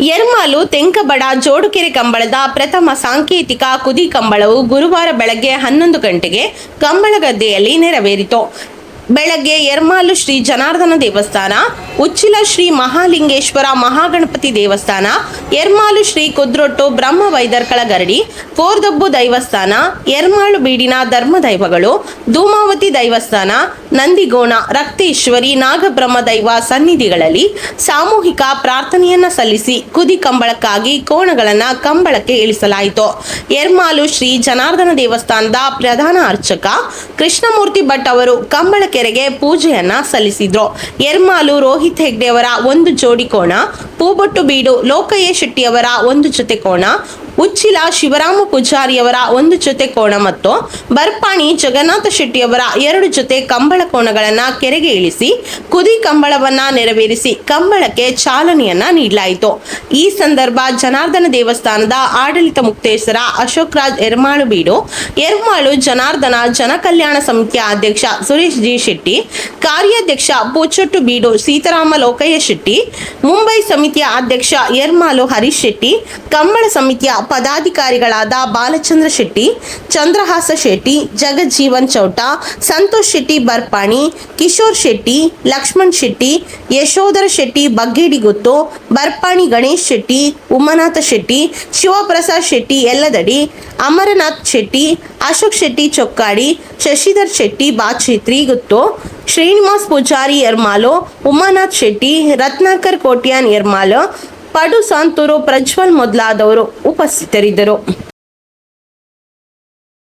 ಎರ್ಮಾಲು, ತೆಂಕಬಡ, ಜೋಡುಕೆರೆ ಕಂಬಳದ ಪ್ರಥಮ ಸಾಂಕೇತಿಕ ಕುದಿ ಕಂಬಳವು ಗುರುವಾರ ಬೆಳಗ್ಗೆ ಹನ್ನೊಂದು ಗಂಟೆಗೆ ಕಂಬಳಗದ್ದೆಯಲ್ಲಿ ನೆರವೇರಿತು. ಬೆಳಗ್ಗೆ ಎರ್ಮಾಲು ಶ್ರೀ ಜನಾರ್ದನ ದೇವಸ್ಥಾನ ಉಚ್ಚಿಲ ಶ್ರೀ ಮಹಾಲಿಂಗೇಶ್ವರ ಮಹಾಗಣಪತಿ ದೇವಸ್ಥಾನ, ಎರ್ಮಾಳು ಶ್ರೀ ಕುದ್ರೊಟ್ಟು ಬ್ರಹ್ಮ ವೈದರ್ಕಳ ಗರಡಿ ಕೋರ್ದಬ್ಬು ದೈವಸ್ಥಾನ, ಎರ್ಮಾಳು ಬೀಡಿನ ಧರ್ಮ ದೈವಗಳು ಧೂಮಾವತಿ ದೈವಸ್ಥಾನ, ನಂದಿಗೋಣ, ರಕ್ತೇಶ್ವರಿ, ನಾಗಬ್ರಹ್ಮ ದೈವ ಸನ್ನಿಧಿಗಳಲ್ಲಿ ಸಾಮೂಹಿಕ ಪ್ರಾರ್ಥನೆಯನ್ನ ಸಲ್ಲಿಸಿ ಕುದಿ ಕಂಬಳಕ್ಕಾಗಿ ಕೋಣಗಳನ್ನ ಕಂಬಳಕ್ಕೆ ಇಳಿಸಲಾಯಿತು. ಎರ್ಮಾಲು ಶ್ರೀ ಜನಾರ್ದನ ದೇವಸ್ಥಾನದ ಪ್ರಧಾನ ಅರ್ಚಕ ಕೃಷ್ಣಮೂರ್ತಿ ಭಟ್ ಅವರು ಕಂಬಳ ಕೆರೆಗೆ ಪೂಜೆಯನ್ನ ಸಲ್ಲಿಸಿದ್ರು. ಎರ್ಮಾಲು ರೋಹಿತ್ ಹೆಗ್ಡೆಯವರ ಒಂದು ಜೋಡಿ ಕೋಣ ಪೂಬೊಟ್ಟು ಬೀಡು ಲೋಕಯ್ಯ ಶೆಟ್ಟಿಯವರ ಒಂದು ಜೊತೆ ಕೋಣ ಉಚ್ಚಿಲ ಶಿವರಾಮ ಪೂಜಾರಿಯವರ ಒಂದು ಜೊತೆ ಕೋಣ ಮತ್ತು ಬರ್ಪಾಣಿ ಜಗನ್ನಾಥ ಶೆಟ್ಟಿಯವರ ಎರಡು ಜೊತೆ ಕಂಬಳ ಕೋಣಗಳನ್ನು ಕೆರೆಗೆ ಇಳಿಸಿ ಕುದಿ ಕಂಬಳವನ್ನ ನೆರವೇರಿಸಿ ಕಂಬಳಕ್ಕೆ ಚಾಲನೆಯನ್ನ ನೀಡಲಾಯಿತು. ಈ ಸಂದರ್ಭ ಜನಾರ್ದನ ದೇವಸ್ಥಾನದ ಆಡಳಿತ ಮುಕ್ತೇಶ್ವರ ಅಶೋಕ್ ರಾಜ್ ಎರ್ಮಾಳು ಬೀಡು, ಎರ್ಮಾಳು ಜನಾರ್ದನ ಜನಕಲ್ಯಾಣ ಸಮಿತಿಯ ಅಧ್ಯಕ್ಷ ಸುರೇಶ್ ಜಿ ಶೆಟ್ಟಿ, ಕಾರ್ಯಾಧ್ಯಕ್ಷ ಪೂಚೊಟ್ಟು ಬೀಡು ಸೀತಾರಾಮ ಲೋಕಯ್ಯ ಶೆಟ್ಟಿ, ಮುಂಬೈ ಸಮಿತಿಯ ಅಧ್ಯಕ್ಷ ಎರ್ಮಾಲು ಹರೀಶ್ ಶೆಟ್ಟಿ, ಕಂಬಳ ಸಮಿತಿಯ ಪದಾಧಿಕಾರಿಗಳಾದ ಬಾಲಚಂದ್ರ ಶೆಟ್ಟಿ, ಚಂದ್ರಹಾಸ ಶೆಟ್ಟಿ, ಜಗಜ್ಜೀವನ್ ಚೌಟ, ಸಂತೋಷ್ ಶೆಟ್ಟಿ ಬರ್ಪಾಣಿ, ಕಿಶೋರ್ ಶೆಟ್ಟಿ, ಲಕ್ಷ್ಮಣ್ ಶೆಟ್ಟಿ, ಯಶೋಧರ ಶೆಟ್ಟಿ ಬಗ್ಗೇಡಿಗುತ್ತು ಬರ್ಪಾಣಿ ಗಣೇಶ್ ಶೆಟ್ಟಿ ಉಮ್ಮನಾಥ ಶೆಟ್ಟಿ, ಶಿವಪ್ರಸಾದ್ ಶೆಟ್ಟಿ ಎಲ್ಲದಡಿ, ಅಮರನಾಥ್ ಶೆಟ್ಟಿ, ಅಶೋಕ್ ಶೆಟ್ಟಿ ಚೊಕ್ಕಾಡಿ, ಶಶಿಧರ್ ಶೆಟ್ಟಿ ಬಾಚೇತ್ರಿ ಗುತ್ತು. ಶ್ರೀನಿವಾಸ್ ಪೂಜಾರಿ ಎರ್ಮಾಲೋ, ಉಮಾನಾಥ್ ಶೆಟ್ಟಿ, ರತ್ನಾಕರ್ ಕೋಟ್ಯಾನ್ ಎರ್ಮಾಲೋ, ಪಡು ಸಾಂತೂರು ಪ್ರಜ್ವಲ್ ಮೊದಲಾದವರು ಉಪಸ್ಥಿತರಿದ್ದರು